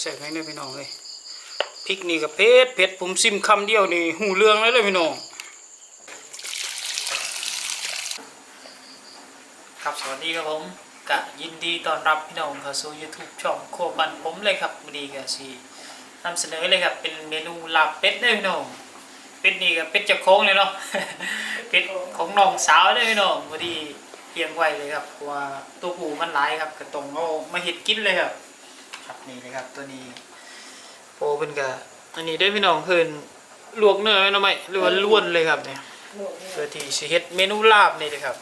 แสบๆให้เลยพี่น้องเลยพริกนี่กับเผ็ดเผ็ดผมซิมคำเดียวนี่หูเรื่องเลยเลยพี่น้องครับสวัสดีครับผมกะยินดีต้อนรับพี่น้องเข้าสู่ YouTube ช่องโครัวบันผมเลยครับวันนี้ก็สินำเสนอเลยครับเป็นเมนูลาบเป็ดเด้อพี่น้องเป็ดนี่ก็เป็ดจะโค้งเลยเนาะเป็ดของน้องสาวเด้อพี่น้องพอดีเลี้ยงไว้เลยครับเพราะว่าตัวผูมันหลายครับก็ต้องเอามาเห็ดกินเลยครับ ครับนี่เลยครับตัวนี้โปเป็นกะอันนี้ได้พี่น้องเพิ่นลวกเนื้อไว้หน่อยไหมหรือว่าล้วนเลยครับเนี่ยเพื่อที่สิเฮ็ดเมนูลาบนี่เลยครับ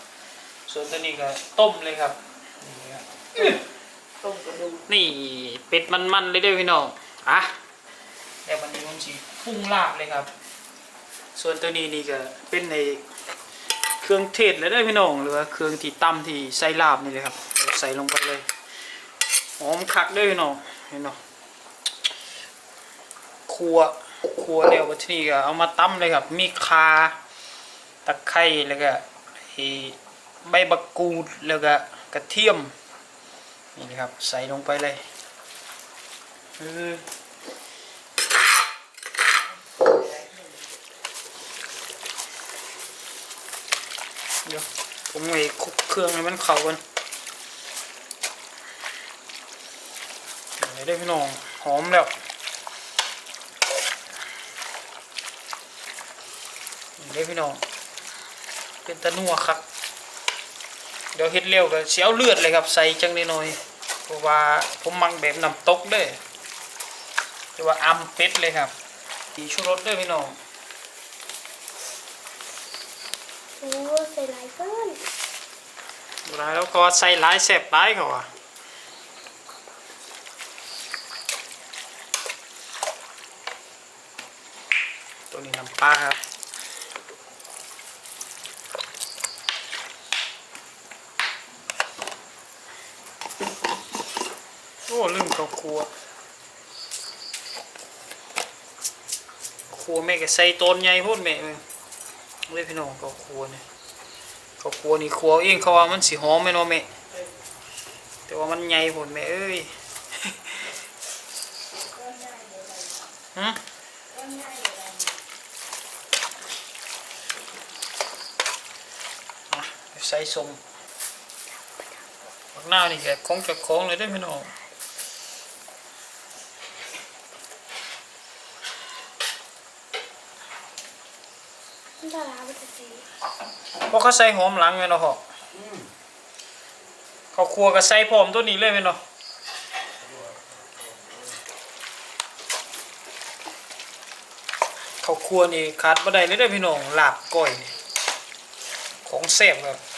ส่วนตัวนี้ก็ต้มเลยครับนี่ต้มกระดูกนี่เป็ดมันๆเลยเด้อพี่น้องอะแต่วันนี้ผมสิปรุงลาบเลยครับ ส่วนตัวนี้นี่ก็เป็นในเครื่องเทศเลยเด้อพี่น้องหรือว่าเครื่องที่ตำที่ใส่ลาบนี่เลยครับ ใส่ลงไปเลย หอมคักด้อพี่น้องเห็นเนาะครัวครัวแล้วก็ที่นี่ก็เอามาตำเลยครับ มีคาตะไคร้แล้วก็ใบบักกูดแล้วก็กระเทียมนี่นะครับใส่ลงไปเลยเออเดี๋ยวผมไปคลุกเครื่องให้มันเข้ากันเดี๋ยว ได้พี่น้องหอมแล้วนี่ได้พี่น้อง เป็นตะนัวครับ เดี๋ยวเฮ็ดเร็วก็เสียเอาเลือดเลยครับ ใส่จังนิดหน่อย เพราะว่าผมมักแบบน้ำตกเด้อหรือว่าอำเป็ดเลยครับตีชูรสเด้อพี่น้องโอ้ใส่หลายเกินเวลาแล้วก็ใส่หลายแซ่บหลายเขาอะ ตัวนี้น้ำปลาครับโอ้ลืมกับครัวครัวแม่ก็ใส่ต้นใหญ่โพูดแม่เลยพี่น้องกับครัวเนี่ยกับครัวนี่ครัวเองเขาว่ามันสิหอมแม่เนาะแม่แต่ว่ามันใหญ่โพูดแม่เอ้ยฮะอะใส่สมบักหน้าวนี่แกของจากของเลยได้อพี่น้องมันดารามันจะสีเพราะเขาใส่หอมหลังไว้เนาะพ่ออเขาครัวก็ใส่พร้อมตัวนี้เลยแม่เนาะเขาครัวนี่ขาดบ่ได้เลยเด้อพี่น้องลาบก้อยนี่ของแซ่บครับ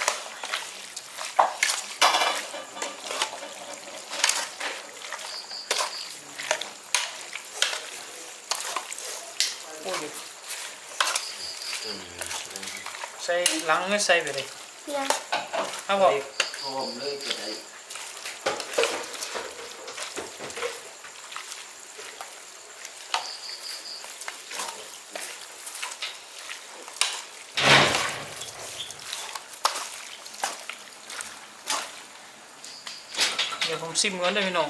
โอ้ยใส่หลังไม่ใส่ไปเลยเนี่ย เอาบอก พร้อมเลยก็ได้ เดี๋ยวผมซิมก่อนเด้อพี่น้อง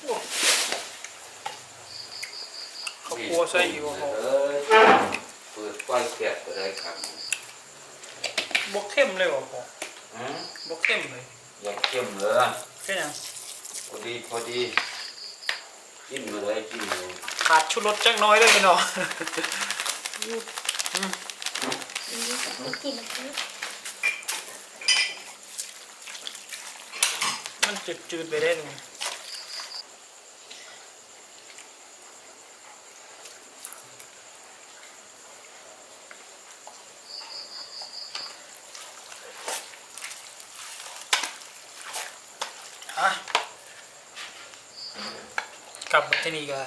โอ้เขาครัว ใส่อยู่บ่เออเปิดไฟแคบก็ได้ครับบกเข้มเลยบ่พ่ออืมบกเข้มเลยอยากเข้มเลยแค่นั้นพอดีพอดีจิ้มมาเลยจิ้มเลยขาดชุดรสจังน้อยเลยพี่น้องกินแบบนี้มันจืดๆไปได้เลย ฮะกลับมาที่นี่ก็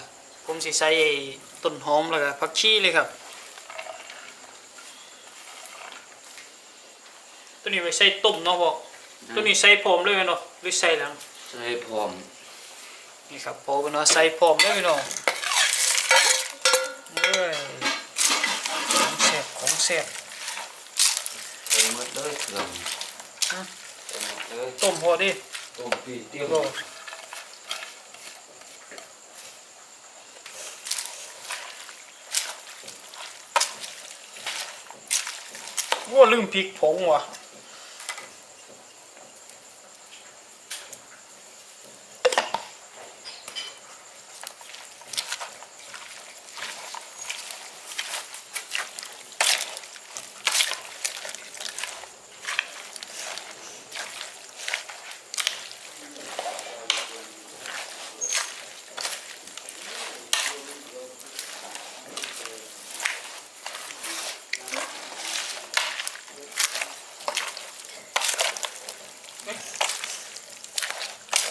ผมสิใส่ไอ้ต้นหอมแล้วก็ผักชีเลยครับ ตัวนี้ไว้ใส่ต้มเนาะพ่อตัวนี้ใส่พร้อมเลยไหมเนาะหรือใส่หลังใส่พร้อมนี่ครับพอเป็นว่าใส่พร้อมได้ไหมน้องเอ้ยของแซ่บของแซ่บใส่หมดเลยเครื่องฮะเลยต้มพอดิ ต้มปีเตี้ยวก็ว่าลืมพริกผงว่ะ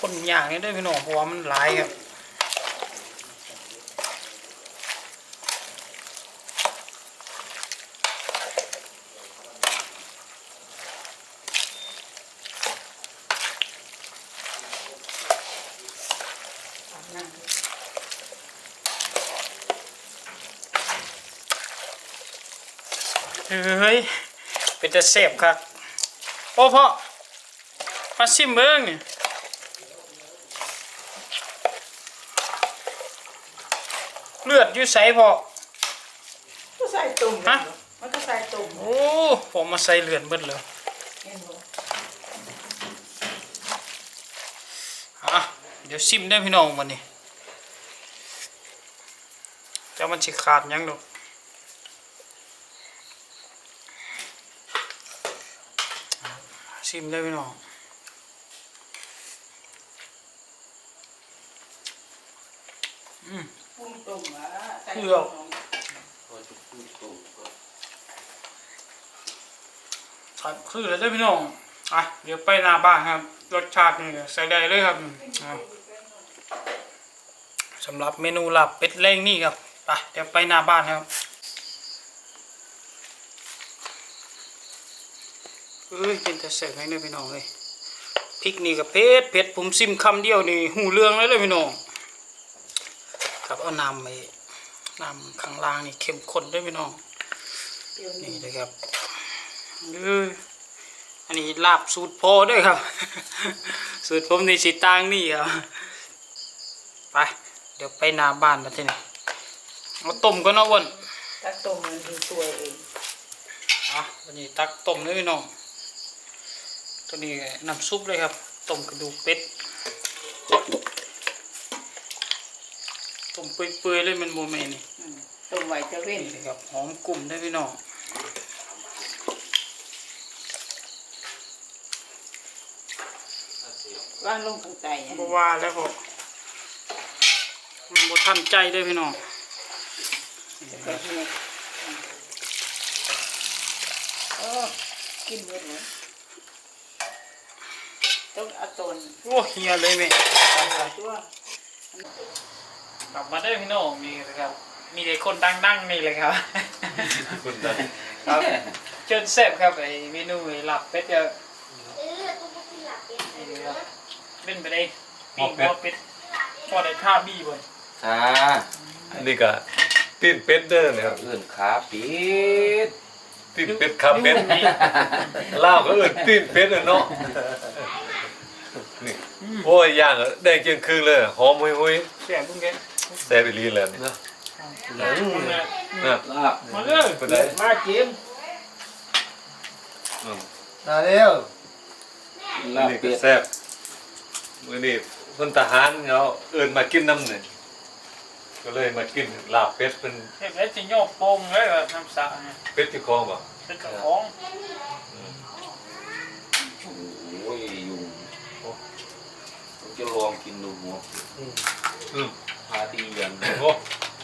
คนอย่างนี้ด้วยพี่น้องเพราะว่ามันหลายครับเฮ้ย เป็นแต่เสพครับ โอ้พ่อมาชิมเบิ้งนี่ ลือดอยู่ใสพ่อก็ใส่ตุ่มฮะ มันก็ใส่ตุ่มโอ้ผมมาใส่เลือดเบิดเลยเห็นบ่อะเดี๋ยวชิมได้อพี่น้องวันนี้จะมันสิขาดหยังดอกชิมได้อพี่น้องป รุงตุ่มอะใส่เลือกพอจะพูดต้มก็ครับคือแล้วเด้พี่น้องอะเดี๋ยวไปหน้าบ้านครับ รสชาตินี่ใส่ได้เลยครับสำหรับเมนูลาบเป็ดเล้งนี่ครับไปเดี๋ยวไปหน้าบ้านครับเอ้ยเป็นแต่เสร็จให้เลยพี่น้องเลยพริกนี่กับเผ็ดเผ็ดผมซิมคำเดียวนี่หูเรื่องเลยเลยพี่น้อง ครับเอาน้ำไปน้ำข้างล่างนี่เข้มข้นด้วยพี่น้องเดี๋ยวนี่นี้เลยครับเอออันนี้ลาบสูตรโพด้วยครับ สูตรผมในสีตางนี่ครับไปเดี๋ยวไปหน้าบ้านมาที่นี่เอาต้มก็นาะวันตักตุ่มมันคือตัวเองอะวันนี้ตักต้มเลยพี่น้องตัวนี้น้ำซุปเลยครับต้มกระดูกเป็ด มเปื่อยๆเลยมันโมเมนี่อืมตุ่มไว้จะเว้นนี่เลยครับหอมกลุ่มได้อพี่น้องว่างลงข้างใต้เนี่ยบ่ว่าแล้วก็มันบ่ทันใจเด้อพี่น้องก็เฮียเออกินหมดเลยต้องเอาต้นโอ้เฮียเลยแม่ตัว กลับมาได้อพี่น้องนี่นะครับ มีแต่คนดังๆนี่เลยครับคนดันครับเชิญแซ่บครับไอ้เมนูไอ้หลับเป็ดเยอะเออตุ้มกินหลับเป็นนี่เลยครับเล่นไปได้ปีกหัวเป็ดพอได้ท่าบี้บ่ค่ะอันนี้ก็ตีนเป็ดเด้อเนี่ยครับเอื่นขาปีดตีนเป็ดขาเป็ดนี่ลาวก็เอิ้นตีนเป็ดอะเนาะนี่โอ้ยย่างอะแดงเจียงคืนเลยหอมหุยแซ่บพุ่งแกๆ แซ่บอีหลีแล้วนี่มึงน่ะนะลาบมาเลยเป็นไดมาจิ้มอืมมาแล้วลาบนี่ก็เป็ดแซ่บมื้อนี้เพิ่นทหารเขาเอิ้นมากินน้ำนี่ก็เลยมากินลาบเป็ดเป็นเฮ็ดแล้วสิโยกโป่งเลยว่าน้ำสะเนี่ยเป็ดที่คลองบ่เป็นเจ้าของโอ้ยยุงผมจะลองกินดูหัวอืมพา ตีอย่างโอ้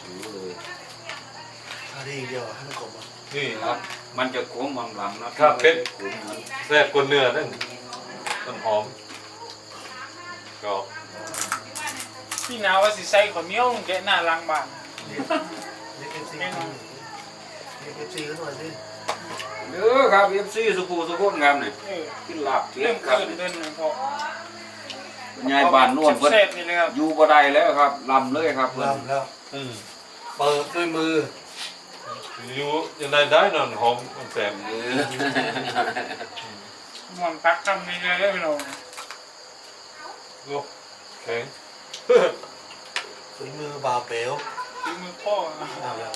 รู้เลยทาดีเดียวให้มันกลมอะนี่ครับ มันจะขมบำลำนะครับเป็ดขมมันแซ่บกว่าเนื้อนั่นมันหอมก็พี่นาวว่าสิใส่ข้าวเหนียวแกะหน้าล้างบ้านเรียกเอฟซีเรียกเอฟซีก็หน่อยสิเด้อครับเอฟซีสุภูสุขงามเลยเออกินลาบเป็เริ่ดมครับเกินเดินหนึ่งพอ ยายบ้านนวลเพิ่นแซ่บๆนี่เลยครับอยู่บ่ได้แล้วครับลำเลยครับเพิ่นลำแล้วอืมเปิดด้วยมืออยู่ยังไงได้นอนหอมมันแซ่บเออมันพักทำนี่เลยพี่น้องโอ้แข็งฝีมือบาวเปลวถึงมือพ่อเอาแล้ว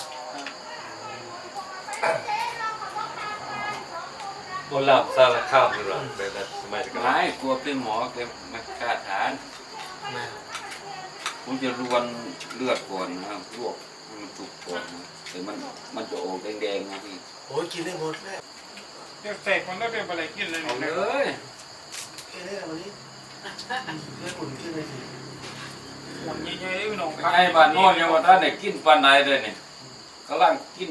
โบราณสารคามนี่หรอเป็นแบบสมัยก่อนไม่กลัวเป็นหมอแกไม่กล้าทานแม่ผมจะรวนเลือดก่อนนะครับลวกให้มันสุกก่อนนะแต่มันมันจะออกแดงๆนะพี่โอ้ยกินได้หมดแม่เรียกเสกมันได้เป็นอะไรกินเลยเอาเลยกินได้วันนี้เพื่อนอุ่นขึ้นเลยสิหลังใหญ่ๆพี่น้องไอ้บ้านโน้นยังว่าท่านได้กินปานไหนเลยเนี่ยกำลังกิน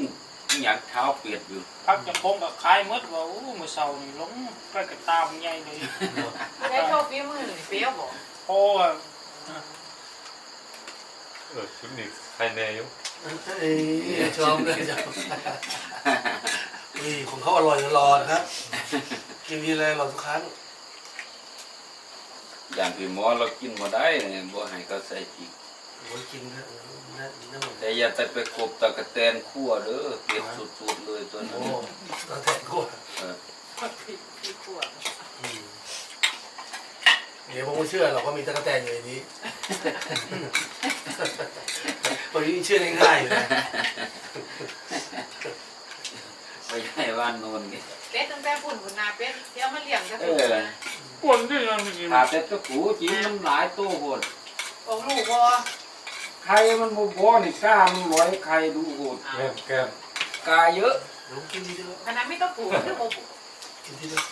อหย่างเท้าเปียดอยู่พักจะพงกับคายมดว่าอู้มือเสานี่ลงไปกับตามใหญ่เลยได้โชว์ฝีมือหนึ่งเปรี้ยวบอกโอ้อะเออชุดนี้ใครแน่อยู่เอ้ยชอบเลยจ้ะนี่ของเขาอร่อยตลอดครับกินดีเลยอร่อยทุกครั้งอย่างพี่หมอเรากินมาได้เนี่ยบ่ให้เขาใส่พริก โอ้ยกินนะนั่นนั่นหมดแต่อย่าแต่ไปกบตะกะแตนคั่วเด้อเผ็ดสุดๆเลยตัวนั้โอ้นตาแทนกูเออพี่พี่ขวดอืมเดี๋ยวผมไม่เชื่อหรอกว่ามีตะกั่วแตนอยู่ในนี้วันนี้เชื่อง่ายๆเลยนะไปให้บ้านโนนนี่เป็ดตั้งแต่ฝุ่นฝุ่นนาเป็ดเที่ยวมาเลี้ยงจะเอฝุ่นอนะกวนด้วยยังไม่กินถ้าแต่ตะปูจริงมันหลายตัวโหดองลูกพอ ไข่มันบ่พอนี่กล้ามันร้อยไข่ดูโหดแก้มแก้มกาเยอะเดี๋ยวกินทีเดียวขนาดไม่ต้องปลูกไม่ต้องปลูกกินทีเดียว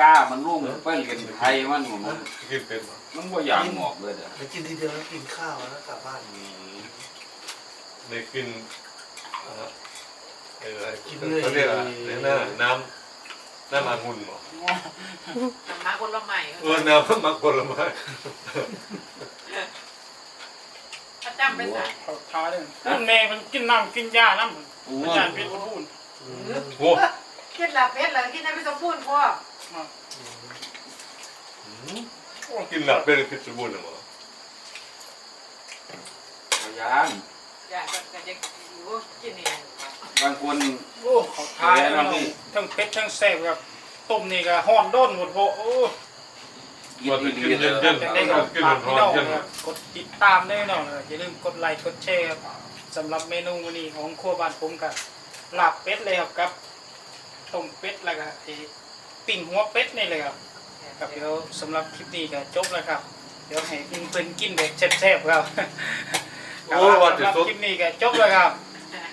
กล้ามันลุ่มไปเรียนไข่มันมันกินเป็นบ่มันบ่อยากหมอกเลยเด้อเดี๋ยวกินทีเดียวแล้วกินข้าวแล้วกลับบ้านอืมได้กินเอ่อเออกินเลยเขาเรียกอะไรน้ำน้ำน้ำองุ่นบ่น้ำมาคนละใหม่เออน้ำมักผลไม้ถ้า จำไปใส่เขาท้าเลยคุณแม่มันกินน้ำกินยาน้ำปูอาจารย์เป็นพูดอืมโอ้กินละเป็ดละกินได้ไม่ต้องพูดพ่อกินหลับเป็นพิษบูรณ์บ่พยานอยากจะจะอยู่กินเองบางคนโอ้เขาท้าเลยพี่น้องทั้งเป็ดทั้งแซ่บครับต้มนี่ก็ห่อนโด้นหมดโพโอ้ กินว่าจะดีกินๆเลยเย็นจะๆได้เอากับกินฝากร้พี่อน้อนงๆเย็นนะครับกดติดตามได้หน่อยอย่าลืมกดไลค์กดแชร์ครับสำหรับเมนูวันนี้ของครัวบ้านผมกับลาบเป็ดเลยครับกับต้มเป็ดแล้วก็ไอ้ปิ้งหัวเป็ดนี่เลยครับครับเดี๋ยวสำหรับคลิปนี้ก็จบแล้วครับ เดี๋ยวให้เพิ่นๆกินแบบแซ่บๆครับโอ้ว่าสำจะหรับสดคลิปนี้ก็จบแล้วครับ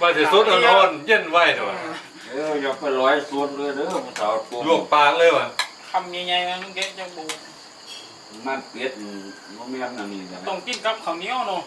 ว่าจะสดร้อนๆเย็นไว้หน่อยเอออย่าไปร้อยส่วนเลยเด้อผู้สาวตัวลวกปากเลยว่ะคำใหญ่ๆนะลุงเด็กจังบู มันเป็ดมันบ่แม่นอันนี้นะต้องกินกับข้าวเหนียวเนาะ